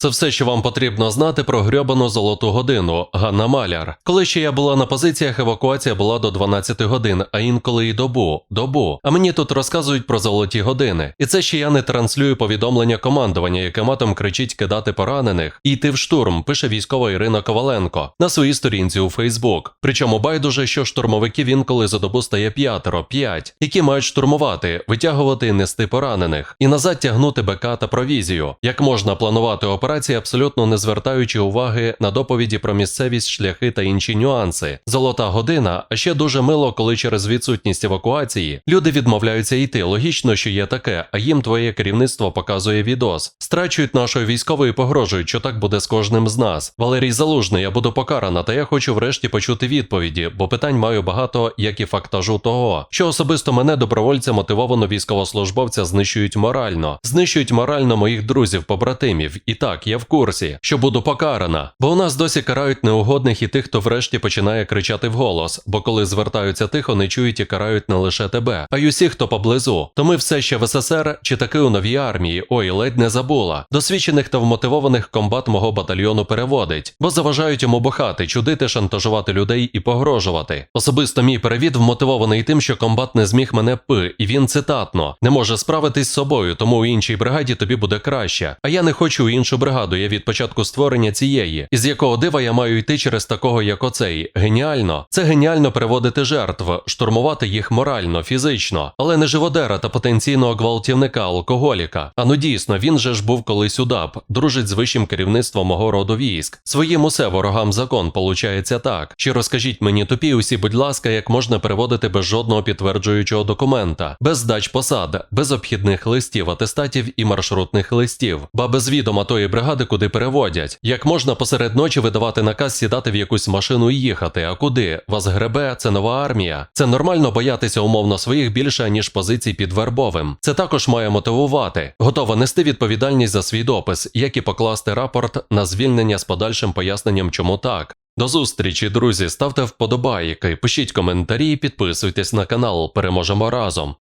Це все, що вам потрібно знати про грьобану золоту годину Ганна Маляр. Коли ще я була на позиціях, евакуація була до 12 годин, а інколи й добу. Добу. А мені тут розказують про золоті години. І це ще я не транслюю повідомлення командування, яке матом кричить кидати поранених і йти в штурм, пише військова Ірина Коваленко на своїй сторінці у Фейсбук. Причому байдуже, що штурмовиків інколи за добу стає п'ятеро, п'ять, які мають штурмувати, витягувати і нести поранених, і назад тягнути БК та провізію. Як можна планувати операції, абсолютно не звертаючи уваги на доповіді про місцевість, шляхи та інші нюанси. Золота година, а ще дуже мило, коли через відсутність евакуації люди відмовляються йти. Логічно, що є таке, а їм твоє керівництво показує відос. Страчують нашої військової, погрожують, що так буде з кожним з нас. Валерій Залужний, я буду покарана, та я хочу врешті почути відповіді, бо питань маю багато, як і фактажу того, що особисто мене добровольця мотивовано військовослужбовця знищують морально, знищують морально моїх друзів, побратимів. І так, я в курсі, що буду покарана. Бо у нас досі карають неугодних і тих, хто врешті починає кричати вголос, бо коли звертаються тихо, не чують і карають не лише тебе, а й усіх, хто поблизу. То ми все ще в СССР чи таки у новій армії. Ой, ледь не забула. Досвідчених та вмотивованих комбат мого батальйону переводить, бо заважають йому бухати, чудити, шантажувати людей і погрожувати. Особисто мій перевід вмотивований тим, що комбат не зміг мене пи, і він цитатно не може справитись з собою, тому у іншій бригаді тобі буде краще. А я не хочу у іншу бригаду. Я від початку створення цієї, із якого дива я маю йти через такого, як оцей. Геніально. Це геніально приводити жертв, штурмувати їх морально, фізично, але не живодера та потенційного гвалтівника, алкоголіка. А ну дійсно, він же ж був колись удап, дружить з вищим керівництвом мого роду військ. Своїм усе ворогам закон получається так. Чи розкажіть мені тупі усі, будь ласка, як можна переводити без жодного підтверджуючого документа, без здач посад, без обхідних листів, атестатів і маршрутних листів, ба без відома тої бригади, куди переводять. Як можна посеред ночі видавати наказ сідати в якусь машину і їхати? А куди? Вас гребе, це нова армія. Це нормально боятися умовно своїх більше ніж позицій під вербовим. Це також має мотивувати. Готова нести відповідальність за свій допис, як і покласти рапорт на звільнення з подальшим поясненням, чому так. До зустрічі, друзі. Ставте вподобайки, пишіть коментарі, підписуйтесь на канал. Переможемо разом.